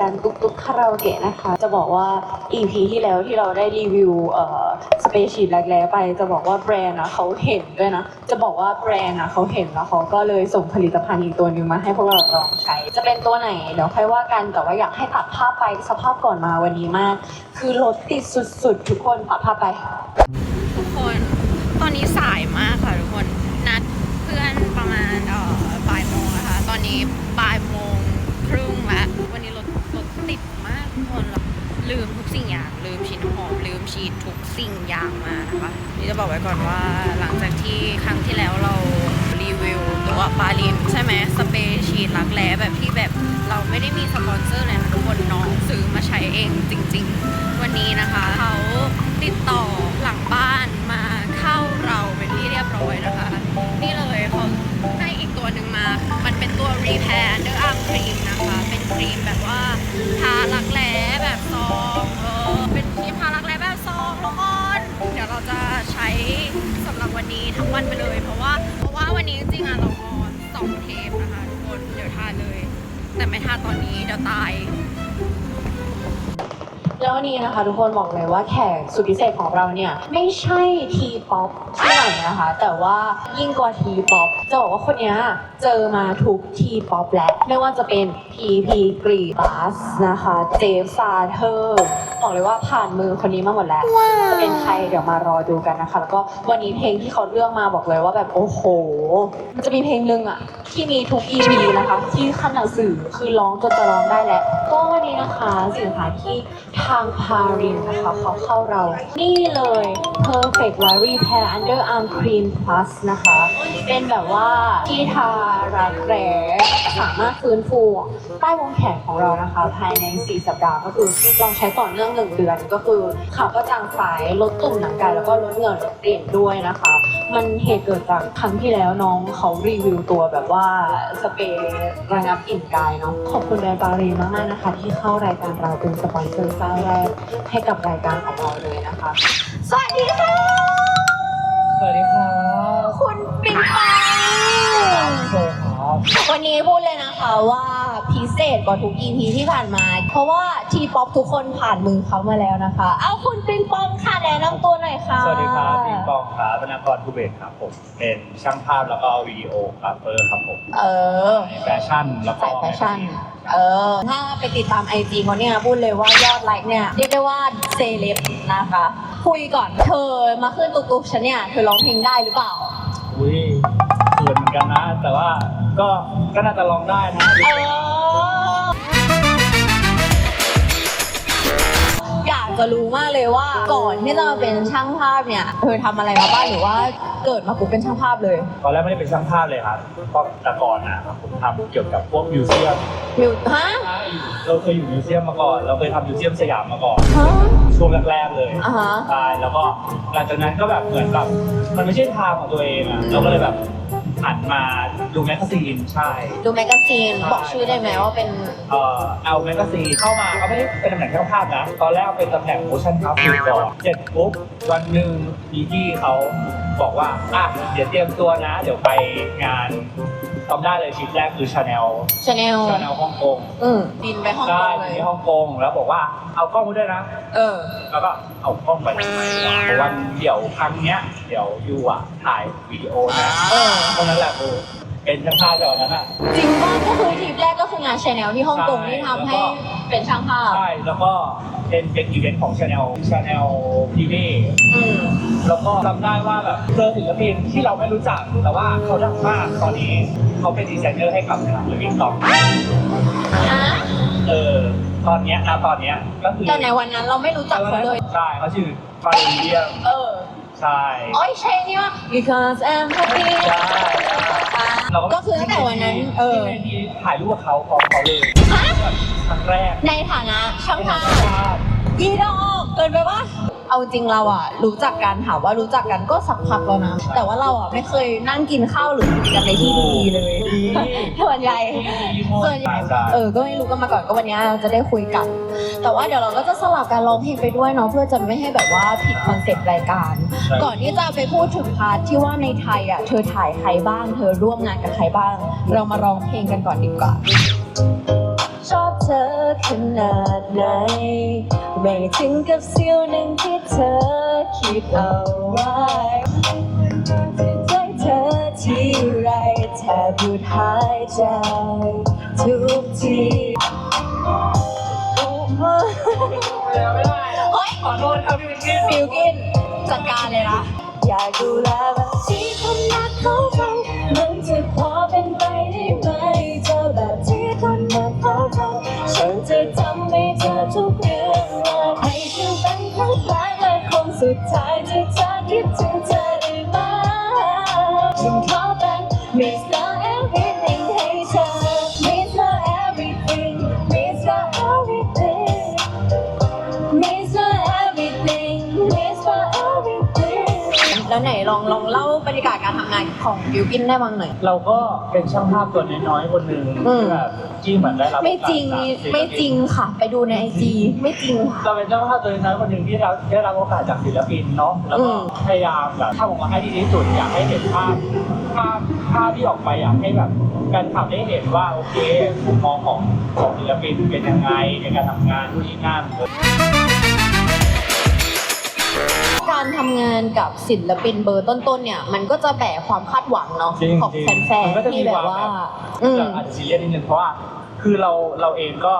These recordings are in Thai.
การตุ๊กตุ๊กคาราโอเกะนะคะ จะบอกว่า EP ที่แล้วที่เราได้รีวิวเอ่อสเปชีแรกแล้วไป จะบอกว่าแบรนด์นะเขาเห็นด้วยนะ จะบอกว่าแบรนด์นะเขาเห็นแล้วเขาก็เลยส่งผลิตภัณฑ์อีกตัวหนึ่งมาให้พวกเราลองใช้ จะเป็นตัวไหนเดี๋ยวค่อยว่ากันแต่ว่าอยากให้ตัดภาพไปสภาพก่อนมาวันนี้มาก คือรถติดสุดๆ ทุกคนตัดภาพไป ทุกคนตอนนี้สายมากค่ะทุกคนนัดเพื่อนประมาณเอ่อบ่ายโมงนะคะตอนนี้บ่ายโมงครึ่งแล้ววันนี้รถรถติดมาก ทุกคนล,ลืมทุกสิ่งอย่าง ลืมฉีดน้ำหอมลืมฉีดทุกสิ่งอย่างมานะคะนี่จะบอกไว้ก่อนว่าหลังจากที่ครั้งที่แล้วเรารีวิวตัวปาลิมใช่ไหมสเปรย์ฉีดรักแร้แบบที่แบบเราไม่ได้มีสปอนเซอร์เลยนะทุกคนน้องซื้อมาใช้เองจริง ๆ วันนี้นะคะเขาติดต่อหลังบ้านมาเข้าเราเป็นที่เรียบร้อยนะคะ นี่เลยเขาให้อีกตัวหนึ่งมา มันเป็นตัว Repair Under Arm Cream นะคะ เป็นครีมแบบว่า วันไปเลย เพราะว่าเพราะว่าวันนี้จริงๆอะเราออนสองเทปนะคะทุกคนเดี๋ยวทาเลย แต่ไม่ทาตอนนี้เดี๋ยวตาย แล้ววันนี้นะคะทุกคนบอกเลยว่าแขกสุดพิเศษของเราเนี่ยไม่ใช่ทีป๊อปที่ไหนนะคะ แต่ว่ายิ่งกว่าทีป๊อปจะบอกว่าคนเนี้ยเจอมาทุกทีป๊อปแล้วไม่ว่าจะเป็น PP กรีบัสนะคะเจฟซาเธอร์บอกเลยว่าผ่านมือคนนี้มาหมดแล้วจะเป็นใครเดี๋ยวมารอดูกันนะคะ แล้วก็วันนี้เพลงที่เขาเลือกมาบอกเลยว่าแบบโอ้โห มันจะมีเพลงหนึ่งอะที่มีทุก EP นะคะ ที่ขั้นหนังสือคือร้องจนจะร้องได้แล้วก็วันนี้นะคะสินค้าที่ทางพารินนะคะเขาเข้าเรา นี่เลย Perfect w i r y Pair Underarm Cream Plus นะคะ เป็นแบบว่าที่ทารักแร้สามารถฟื้นฟูใต้วงแขนของเรานะคะ ภายใน 4 สัปดาห์ก็คือลองใช้ต่อเนื่อง1เดือนก็คือขาวก็จางใสลดตุ่มหนังไก่แล้วก็ลดเหงื่อลดกลิ่นด้วยนะคะ มันเหตุเกิดจากครั้งที่แล้วน้องเขารีวิวตัวแบบว่าสเปรย์ระงับกลิ่นกายเนาะขอบคุณแบรนด์บารีมากๆนะคะ ที่เข้ารายการเราเป็นสปอนเซอร์เจ้าแรกให้กับรายการของเราเลยนะคะ สวัสดีค่ะ สวัสดีครับคุณปิงปอง โซครับ วันนี้พูดเลยนะคะว่า พิเศษกว่าทุก EP ที่ผ่านมา เพราะว่าทีป๊อปทุกคนผ่านมือเขามาแล้วนะคะ เอาคุณปิงปองค่ะแนะนำตัวหน่อยค่ะ สวัสดีครับปิงปองครับวรรณกรภูเบศรครับผม เป็นช่างภาพแล้วก็วิดีโอกราฟเฟอร์ครับผมเออ แฟชั่นแล้วก็สายแฟชั่น เออ ถ้าไปติดตามไอจีเขาเนี่ยพูดเลยว่ายอดไลค์เนี่ยเรียกได้ว่าเซเลบนะคะ คุยก่อนเธอมาขึ้นตุกๆฉันเนี่ยเธอร้องเพลงได้หรือเปล่า อุ้ยเขินเหมือนกันนะ แต่ว่าก็ก็น่าจะลองได้นะ เออ จะรู้มากเลยว่าก่อนที่จะมาเป็นช่างภาพเนี่ยเธอทำอะไรมาบ้างหรือว่าเกิดมาปุ๊บเป็นช่างภาพเลยตอนแรกไม่ได้เป็นช่างภาพเลยครับเพราะแต่ก่อนนะครับผมทำเกี่ยวกับพวกมิวเซียม มิวฮะเราเคยอยู่มิวเซียมมาก่อน เราเคยทำมิวเซียมสยามมาก่อน ฮะช่วงแรกๆเลยอ่าฮะ ใช่แล้วก็หลังจากนั้นก็แบบเหมือนแบบมันไม่ใช่ทางของตัวเองอะเราก็เลยแบบ หันมาดูแมกกาซีนใช่ ดูแมกกาซีนบอกชื่อได้ไหมว่าเป็น เอ่อเอาแมกกาซีนเข้ามาก็ไม่ได้เป็นตำแหน่งช่างภาพนะ ตอนแรกเป็นตำแหน่ง motion graphic ก่อนเสร็จปุ๊บวันหนึ่งมีที่เขาบอกว่า อะ เดี๋ยวเตรียมตัวนะ เดี๋ยวไปงาน จำได้เลยชิ้นแรกคือชาแนลชาแนลชาแนลฮ่องกงอืมบินไปฮ่องกใช่งเลยที่ฮ่องกงแล้วบอกว่าเอากล้องมาด้วยนะ เออ แล้วก็เอากล้องไปทำไมวะเพราะวันเดี๋ยวครั้งเนี้ย เดี๋ยวยูอะถ่ายวิดีโอนะเออตรงนั้นแหละคือ เป็นช่างภาพจากนั้นอะจริงป่ะก็คือทริปแรกก็คืองานชาแนลที่ฮ่องกงใช่ที่ทำให้แล้วก็เป็นช่างภาพ ใช่แล้วก็เป็นเป็นอีเวนต์ของชาแนลชาแนลทีวีอืมแล้วก็จำได้ว่าแบบเจอศิลปินที่เราไม่รู้จักแต่ว่าเขาดังมากตอนนี้เขาเป็นดีไซเนอร์ให้กับหนังหรือวิกตอกฮะเออตอนเนี้ยนะตอนเนี้ยก็คือแต่ในวันนั้นเราไม่รู้จักเขาเลย ใช่เขาชื่อฟาเรนเดียมเออ ใช่ อ๋อใช่นี่ว่า because I'm happy ใช่เรา ก็คือตั้งแต่วันนั้น เออ ที่ที่ถ่ายรูปกับเขาพร้อมเขาเลยฮะ ครั้งแรกในฐานะช่างในภาฐาพนะภาพอีดอกเกินไปปะ เอาจริงเราอะรู้จักกันถามว่ารู้จักกันก็สักพักแล้วนะ แต่ว่าเราอะไม่เคยนั่งกินข้าวหรือคุยกันในที่ดีๆเลยส่วนใหญ่ส่วนใหญ่เออก็ไม่รู้กันมาก่อนก็วันนี้เราจะได้คุยกัน แต่ว่าเดี๋ยวเราก็จะสลับการร้องเพลงไปด้วยเนาะเพื่อจะไม่ให้แบบว่าผิดคอนเซ็ปต์รายการใช่ก่อนที่จะไปพูดถึงพาร์ทที่ว่าในไทยอะเธอถ่ายใครบ้าง เธอร่วมงานกับใครบ้าง เรามาร้องเพลงกันก่อนดีกว่าชอบเธ อขนาดไหน ไม่ถึงกับเสี้ยวหนึ่งที่เธอคิดเอาไว้ใจเธอที่ไรแทบหยุดหายใจทุกทีโอ้โหไม่ได้เฮ้ยขอโทษครับพี่วิกกี้ฟิลกินจัดการเลยนะอยากดูแลแบบที่คนรักเขาทำมันจะพอเป็นไปได้ สุดท้ายที่เธอคิดถึงเธอได้ไหมฉันขอเป็น Mr. Everything ให้เธอ Mr. Everything Mr. Everything Mr. Everything Mr. Everything แล้วไหนลองลองเล่า รรยากาศการทำงานของบิวกินได้บ้างหน่อย เราก็เป็นช่างภาพตัวน้อยๆคนหนึ่งอืม ที่แบบที่เหมือนได้รับไม่จริงโอกาสจากศิลปินไม่จริงค่ะ ไปดูในไอจีไม่จริงค่ะ เราเป็นเจ้าภาพตัวน้อยคนหนึ่งที่เราได้รับโอกาสจากศิลปินเนาะแล้วก็อืม พยายามแบบทำออกมาให้ดีที่สุดอยากให้เห็นภาพภาพภาพที่ออกไปอยากให้แบบแฟนคลับได้เห็นว่าโอเคมุมมองของของศิลปินเป็นยังไงในการทำงานที่นี่นั่น การทำงานกับศิลปินเบอร์ต้นๆเนี่ย มันก็จะแบกความคาดหวังเนาะจริงของจริงแฟนมันก็จะๆมีที่แบบว่า ความแบบ อืม เราอาจจะซีเรียสนิดนึงเพราะว่าคือเราเราเองก็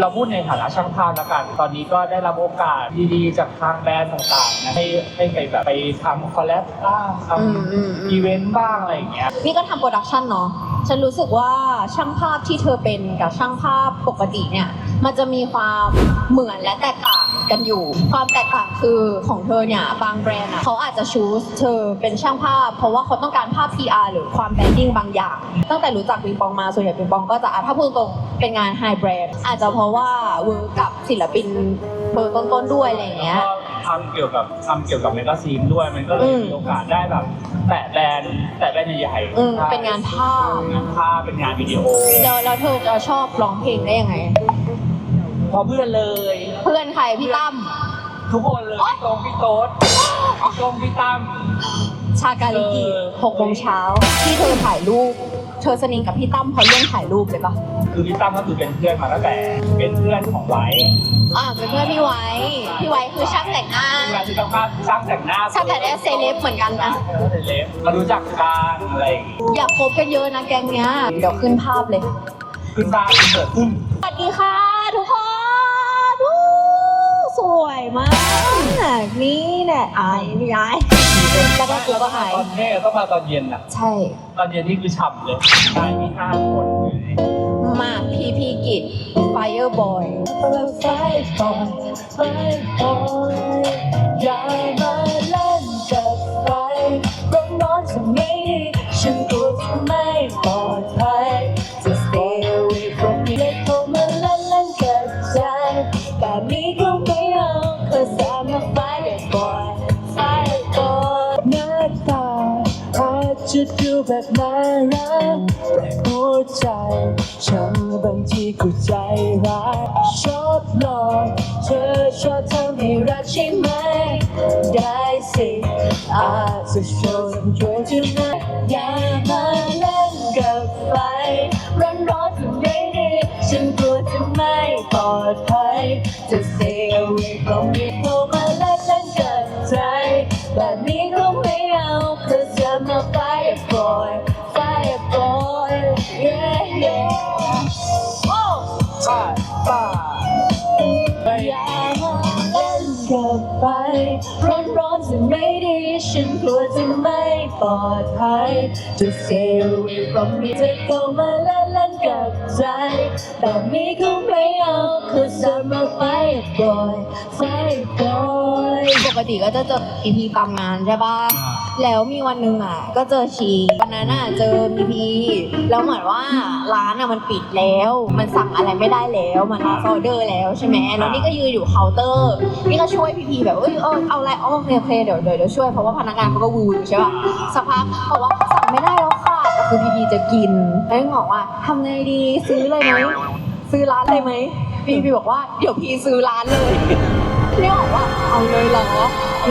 เราพูดในฐานะช่างภาพแล้วกัน ตอนนี้ก็ได้รับโอกาสดีๆ จากทางแบรนด์ต่างๆนะให้ให้ไปแบบไปทำคอลแลบบ้างทอืมอืมอืมำอีเวนต์บ้างอะไรอย่างเงี้ย นี่ก็ทำโปรดักชันเนาะ ฉันรู้สึกว่าช่างภาพที่เธอเป็นกับช่างภาพปกติเนี่ย มันจะมีความเหมือนและแตกต่าง กันอยู่ ความแตกต่างคือของเธอเนี่ยบางแบรนด์อะเขาอาจจะชูสเธอเป็นช่างภาพ เพราะว่าเขาต้องการภาพ PR หรือความแบรนดิ้งบางอย่าง ตั้งแต่รู้จักปิงปองมาส่วนใหญ่ปิงปองก็จะอะถ้าพูดตรงๆเป็นงานไฮแบรนด์อาจจะเพราะว่าเวิร์กกับศิลปินเบอร์ต้นๆด้วยอะไรอย่างเงี้ยก็ทำเกี่ยวกับทำเกี่ยวกับแมกกาซีนด้วย มันก็เลยอืม มีโอกาสได้แบบ แตะแบรนด์แตะแบรนด์ใหญ่อืมใช่เป็นงานภาพงานภาพเป็นงานวิดีโอ แล้วแล้วเธอจะชอบร้องเพลงได้ยังไง พอเพื่อนเลย เพื่อนใครพี่ตั้ม ทุกคนเลยพี่ตรงพี่โต๊ดพี่ตรงพี่ตั้ม ชาการิกิเออ หกโมงเช้าที่เธอถ่ายรูป เธอสนิทกับพี่ตั้มเพราะเรื่องถ่ายรูปเลยปะคือพี่ตั้มก็คือเป็นเพื่อนมาตั้งแต่ เป็นเพื่อนของไว้อ่าเป็นเพื่อนพี่ไว้ พี่ไว้คือช่างแต่งหน้าที่มาที่ต้องภาพช่างแต่งหน้าช่างแต่งหน้าเซเลบเหมือนกันนะเออเซเลบมารู้จักกันอะไรอย่างงี้อยากคบกันเยอะนะแกงเนี้ย เดี๋ยวขึ้นภาพเลยคือตามเกิดขึ้น สวัสดีค่ะทุกคนวู้ สวยมาก นี่แหละอายพี่ยายแล้วก็กูก็หาย ตอนนี้ต้องมาตอนเย็นนะใช่ ตอนเย็นนี่คือฉ่ำเลยใช่มีห้าคนเลยมาพีพีกิจ Fireboy ไฟบอลไฟบอลอย่ามา ฉันบางทีก็ใจร้ายชอบหลอกเธอชอบทำให้รักใช่ไหม ได้สิอาจจะโชว์ นกลัวจะไม่ปลอดภัยจะ stay away from me จะเข้ามาเล่นเล่นกับใจแบบนี้ก็ไม่เอา cause I'm a fire boy fire boy ปกติก็จะเจอพีพีตามงานใช่ปะ แล้วมีวันหนึ่งอะ ก็เจอชีวันนั้นอะเจอพีพีแล้วเหมือนว่าร้านอะมันปิดแล้ว มันสั่งอะไรไม่ได้แล้วมันรับออเดอร์แล้วใช่ไหมแล้วนี่ก็ยืนอยู่เคาน์เตอร์ นี่ก็ช่วยพีพีแบบเอ้ยเออเอาอะไรอ๋อโอเคโอเคเดี๋ยวเดี๋ยวเดี๋ยวช่วยเพราะว่าพนักงานเขาก็วือใช่ปะสักพักบอกว่าสั่งไม่ได้แล้วค่ะแต่คือพีพีจะกินแล้วยังบอกว่าทำไงดีซื้อเลยไหมซื้อร้านเลยไหมพีพีบอกว่าเดี๋ยวพีซื้อร้านเลยนี่บอกว่าเอาเลยเหรอ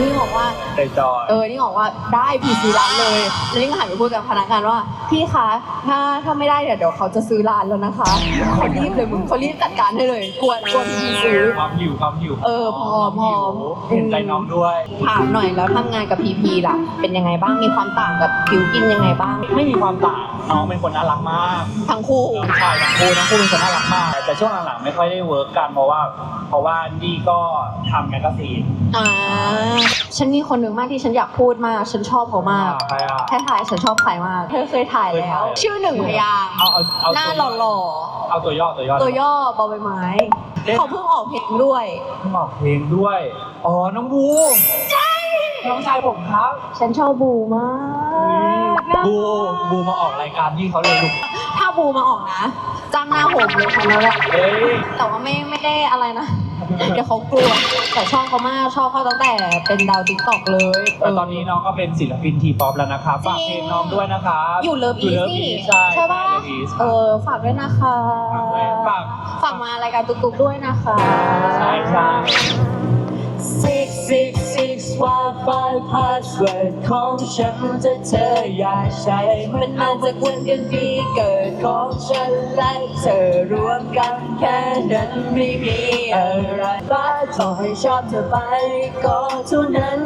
นี่บอกว่าใจจอยเออ นี่บอกว่าได้ผีซื้อร้านเลยแล้วนี่ก็หันไปพูดกับพนักงานว่า พี่คะ ถ้าถ้าไม่ได้เดี๋ยวเดี๋ยวเขาจะซื้อร้านแล้วนะคะเขารีบเลยมึงเขารีบจัดการให้เลยกลัวกลัวผีซื้อ ความหิวความหิวเออพอพอหิวเห็นใจน้องด้วย ถามหน่อยแล้วทำงานกับพีพีล่ะ เป็นยังไงบ้าง มีความต่างกับผิวกินยังไงบ้าง ไม่มีความต่างน้องเป็นคนน่ารักมากทั้งคู่ ใช่ทั้งคู่ทั้งคู่เป็นคนน่ารักมาก แต่ช่วงหลังๆไม่ค่อยได้เวิร์กกันเพราะว่า เพราะว่านี่ก็ทำแมกกาซีนอ่า ฉันมีคนหนึ่งมากที่ฉันอยากพูดมาก ฉันชอบเขามากใครอะ แค่ถ่ายฉันชอบใครมาก เธอเคยถ่ายเคยแล้วถ่าย ชื่อหนึ่งพยางค์เอาเอาเอาหน้าหล่อเอาตัวย่อตัวย่อ ๆ ตัวย่อบอใบไม้ เล่น เขาเพิ่งออกเพลงด้วย หมอกเพลงด้วย อ๋อ น้องบูใช่ น้องชายผมครับฉันชอบบูมากน่าบูรักบูมาออกรายการที่เขาเลยลูกถ้าบูมาออกนะจ้างหน้าผมเลยคนนั้นแหละเฮ้ยแต่ว่าไม่ไม่ได้อะไรนะ เดี๋ยวเขากลัว แต่ชอบเขามากชอบเขาตั้งแต่เป็นดาวติ๊กต็อกเลยแต่ตอนนี้น้องก็เป็นศิลปินทีป๊อปแล้วนะครับฝากเพลงน้องด้วยนะครับอยู่เลิฟอี Love นี่ East ใช่ใช่ป่ะใช่ Love East เออ ฝากด้วยนะคะ ฝากด้วยฝาก ฝากมารายการตุ๊กๆด้วยนะคะ ใช่ใช่ six six six Wi-Fi password ของฉันถ้าเธออยากใช้ มันมาจากวันเดือนปีเกิดของฉันและเธอรวมกันแค่นั้นไม่มีอะไรบ้าต่อให้ชอบเธอไปก็เท่านั้น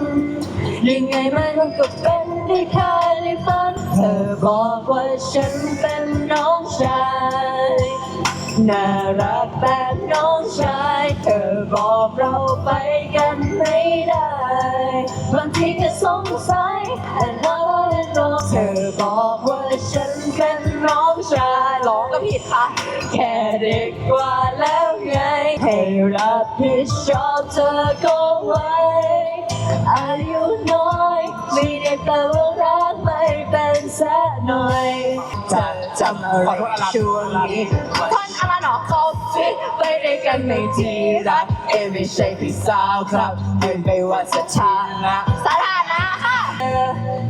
ยังไงมันก็เป็นได้แค่ในฝัน เธอบอกว่าฉันเป็นน้องชาย น่ารักแบบน้องชายเธอบอกเราไปกันไม่ได้ บางทีก็สงสัยแต่เราเล่นรอเธอบอกว่าฉันเป็นน้องชายร้องก็ผิดค่ะ แค่เด็กกว่าแล้วไง ให้รับผิดชอบเธอก็ไว้อายุน้อยไม่ได้แปลว่ารักไม่เป็นแสนหน่อยจะจำอะไรช่วงนี้ เขาฟิตไปด้วยกันในที่รักเอยไม่ใช่พี่สาวครับเอยไม่ว่าสถานะสถานะค่ะ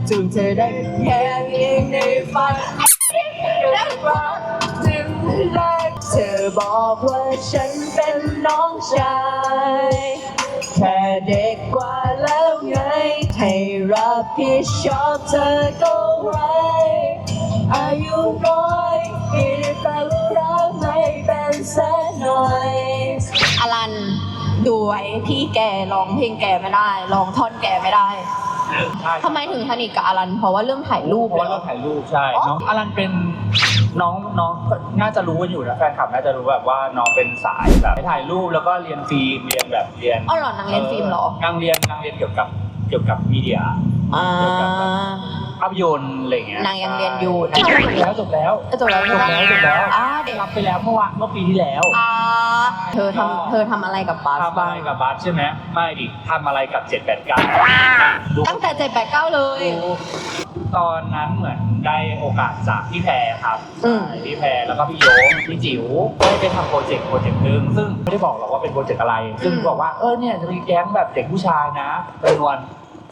จึงเธอได้แค่เพียงในฝันได้รักจึงรักเธอบอกว่าฉันเป็นน้องชายแค่เด็กกว่าแล้วไง ให้รับผิดชอบเธอก็ไว้ ไว้พี่แกร้องเพลงแกไม่ได้ร้องท่อนแกไม่ได้ใช่ทำไมถึงสนิทกับอลันเพราะว่าเรื่องถ่ายรูปเพราะว่าเราถ่ายรูปใช่น้องอลันเป็นน้องน้องน่าจะรู้กันอยู่นะแฟนคลับน่าจะรู้แบบว่าน้องเป็นสายแบบไปถ่ายรูปแล้วก็เรียนฟิล์มเรียนแบบเรียนอ๋อเหรอนางเรียนฟิล์มเหรอนางเรียนนางเรียนเกี่ยวกับเกี่ยวกับมีเดีย อ่า ภาพยนตร์อะไรอย่างเงี้ยนางยังเรียนอยู่จบแล้วจบแล้วจบแล้วจบแล้วจบแล้วอ่าเด็กรับไปแล้วเมื่อวานเมื่อปีที่แล้วอ่าเธอทำเธอทำอะไรกับบาสทำอะบ้างไรกับบัสใช่ไหมไม่ดิทำอะไรกับ 789ดูตั้งแต่เจ็ดแปดเก้าเลย ตอนนั้นเหมือนได้โอกาสจากพี่แพรครับอืม ใช่พี่แพรแล้วก็พี่โยงพี่จิ๋วได้ไปทำโปรเจกต์โปรเจกต์หนึ่งซึ่งไม่ได้บอกหรอกว่าเป็นโปรเจกต์อะไร ซึ่งบอกว่าเออเนี่ยจะมีแก๊งแบบเด็กผู้ชายนะจำนวน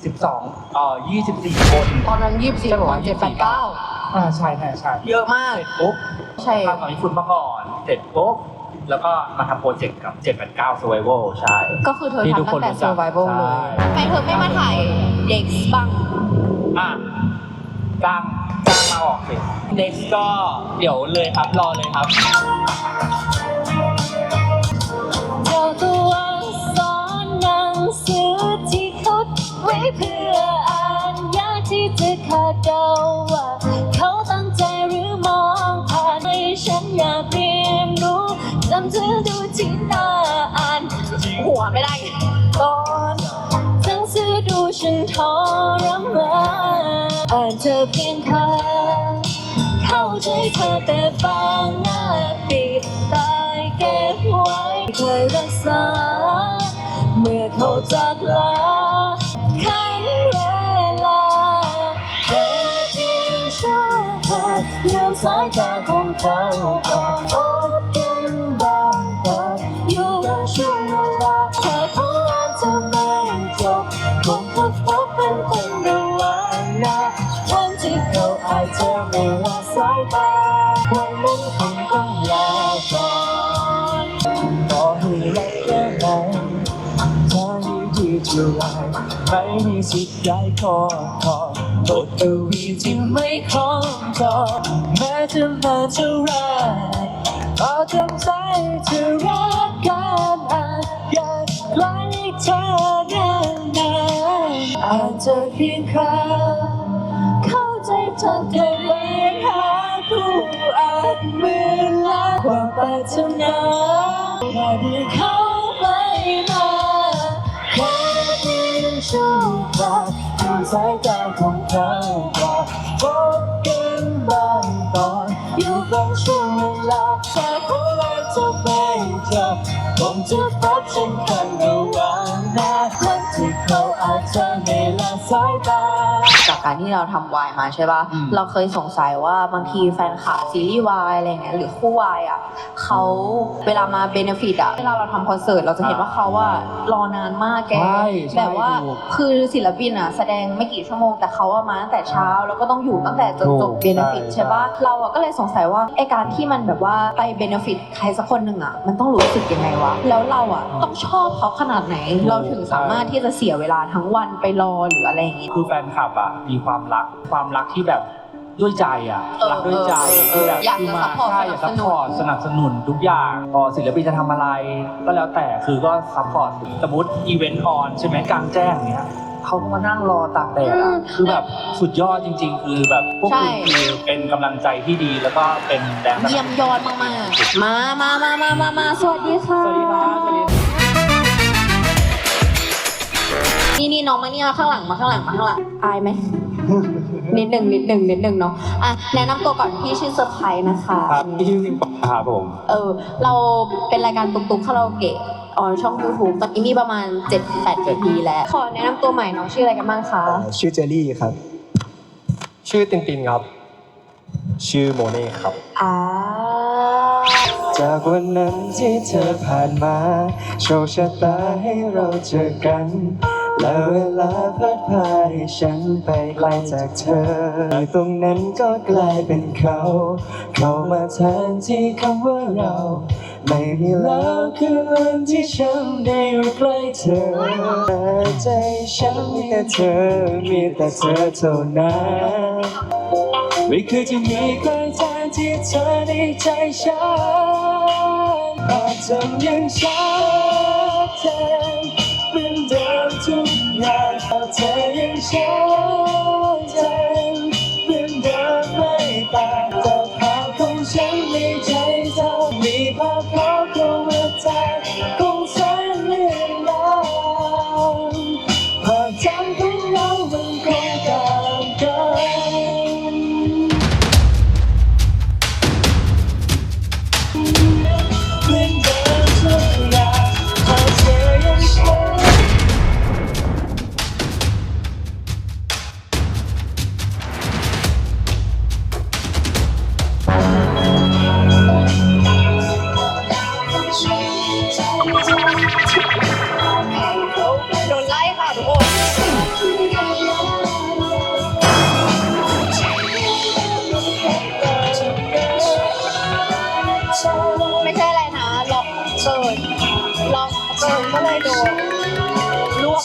12เอ่อ24 คน ตอนนั้นยี่สิบสี่ใช่ปะเจ็ดแปดเก้าอ่าใช่ใช่ใช่เยอะมาก เสร็จปุ๊บใช่ ทำกับญี่ปุ่นมาก่อน เสร็จปุ๊บ แล้วก็มาทำโปรเจกต์กับ 789 Survival ใช่ก็คือเธอที่ทุกทำคตั้นงแต่ รู้จัก survival เลยใช่ทำไมเธอไม่มาถ่ายเด็กบ้างอะจ้างจ้างมาออกสิ next ก็เดี๋ยวเลยครับ รอเลยครับ เพื่ออ่านยากที่จะคาดเดาว่า เขาตั้งใจหรือมองผ่านให้ฉันอยากเรียนรู้จำเธอดูที่หน้าอ่านหัวไม่ได้ตอนหนังสือดูฉันทรมานอ่านเธอเพียงค่เข้าใจเธอแต่บางหน้าปิดตายเก็บไว้เคยรักษา เมื่อเขาจากลา เลี้ยวสายตาของเขากอดกันบ้างก่อนอยู่กับช่วงเวลาเธอของเราจะไม่จบคงพบพบเป็นคนระหว่างนะวันที่เขาอาจจะไม่ละสายตาวันนั้นคงต้องลาก่อนต่อให้รักแค่ไหนเธออยู่ที่จุฬาไม่มีสิทธิ์ได้ขอขอ บทกวีที่ไม่คล้องจองแม้จะมาเท่าไรก็จำใจจะรักกันอาจอยากใกล้เธอนานๆอาจจะเพียงแค่เข้าใจเธอแต่ไม่หาผู้อาจเหมือนรักว่าปรารถนาแค่ได้เขาไปมาแค่เพียงชั่วคราวดู สายตาของเธอกว่าพบกันบางตอนอยู่บางช่วงเวลาแต่ของเราจะไม่จบคงจะพบฉันคันระหว่างหน้าคนที่เขาอาจจะไม่ละสายตา จากการที่เราทำวายมาใช่ป่ะอืม เราเคยสงสัยว่าบางทีแฟนคลับซีรีส์วายอะไรเงี้ยหรือคู่วายอะเขาเวลามาเบนฟิตอะเวลาเราทำคอนเสิร์ตเราจะเห็นว่าเขาว่ารอนานมากแก ใช่ใช่แบบว่าถูก คือศิลปินอะแสดงไม่กี่ชั่วโมงแต่เขาอะมาตั้งแต่เช้า แล้วก็ต้องอยู่ตั้งแต่จนจบถูกเบนฟิตใช่ใช่ป่ะเราอะก็เลยสงสัยว่าไอการที่มันแบบว่าไปเบนฟิตใครสักคนหนึ่งอะมันต้องรู้สึกยังไงวะแล้วเราอะต้องชอบเขาขนาดไหน เราถึงสามารถที่จะเสียเวลาทั้งวันไปรอหรืออะไรอย่างงี้ คือแฟนคลับอะมีความรัก ความรักที่แบบด้วยใจอะเออรักด้วยใจเออเออแบบอยากคือจะมา support ใช่อยากสนัซับพสนุน พอร์ตสนับสนุนทุกอย่างพอศิลปินจะทำอะไร ก็แล้วแต่คือก็ซัพพอร์ตสมมติอีเวนต์ออนใช่ไหมกลางแจ้งเนี้ยเขาก็มานั่งรอตากแดดอือะมคือแบบสุดยอดจริง ๆ คือแบบพวกใช่คุณคือเป็นกำลังใจที่ดีแล้วก็เป็นแรงบันดาลใจเยี่ยมยอดมากๆ มามามามามามาสวัสดีค่ะ สวัสดีครับสวัสดี นี่นี่น้องมาเนี่ยข้างหลังมาข้างหลังมาข้างหลังอายไหม นิดหนึ่งนิดหนึ่งนิดหนึ่งเนาะอะแนะนำตัวก่อนพี่ชื่อเซอร์ไพรส์นะคะครับพี่ชื่อซิงปะครับผม เออ เราเป็นรายการตุ๊กตุ๊กคาราโอเกะออนช่อง YouTube ตอนนี้มีประมาณ 7-8 EP แล้ว ขอแนะนำตัวใหม่น้องชื่ออะไรกันบ้างคะ ชื่อเจอรี่ครับ ชื่อตินตินครับ ชื่อโมเน่ครับอ่าจากวันนั้นที่เธอผ่านมา โชคชะตาให้เราเจอกัน และเวลาพัดพาให้ฉันไปไกลจากเธอ ตรงนั้นก็กลายเป็นเขา เขามาแทนที่คำว่าเรา ไม่มีแล้วคือวันที่ฉันได้อยู่ใกล้เธอแต่ใจฉันมีแต่เธอ มีแต่เธอเท่านั้นไม่เคยจะมีใครแทนที่เธอในใจฉันภาพจำยังชัด อย่า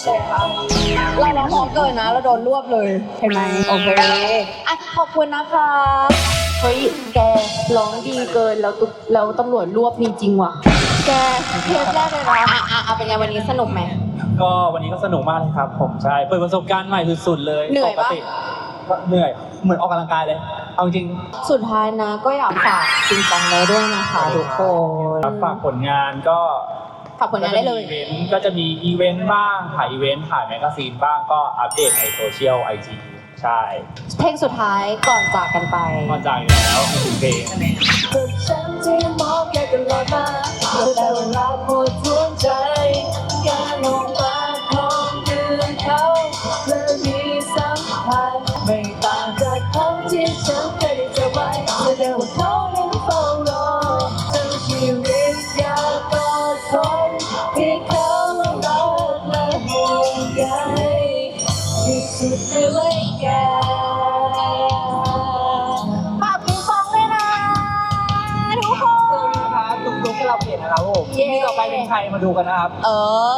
รวบเลยค่ะเราล็อกล็อกเกินนะ เราโดนรวบเลยเห็นไหมโอเคอะขอบคุณนะคะเฮ้ยแกร้องดีเกินแล้วตุ๊กแล้วตำรวจรวบมีจริงว่ะ แกเทปแรกเลยนะอะอะเอาเป็นไงวันนี้สนุกไหม ก็วันนี้ก็สนุกมากเลยครับ ผมใช่เปิดประสบการณ์ใหม่สุดๆเลยเหนื่อยปปะกติก็เหนื่อยเหมือนออกกำลังกายเลย เอาจริงสุดท้ายนะก็อยากฝากจริงจังไว้ด้วยนะคะทุกคนครับฝากผลงานก็ ฝากผลงานได้เลย ก็จะมีอีเวนต์ก็จะมีอีเวนต์บ้างถ่ายอีเวนต์ถ่ายแมกกาซีนบ้างก็อัปเดตในโซเชียลไอจีใช่เพลงสุดท้ายก่อนจากกันไปมาจากอยู่แล้วถึงเพลงกับฉันที่มองแค่ตลอดมาแต่เวลาปวด ดูกันนะครับ เออ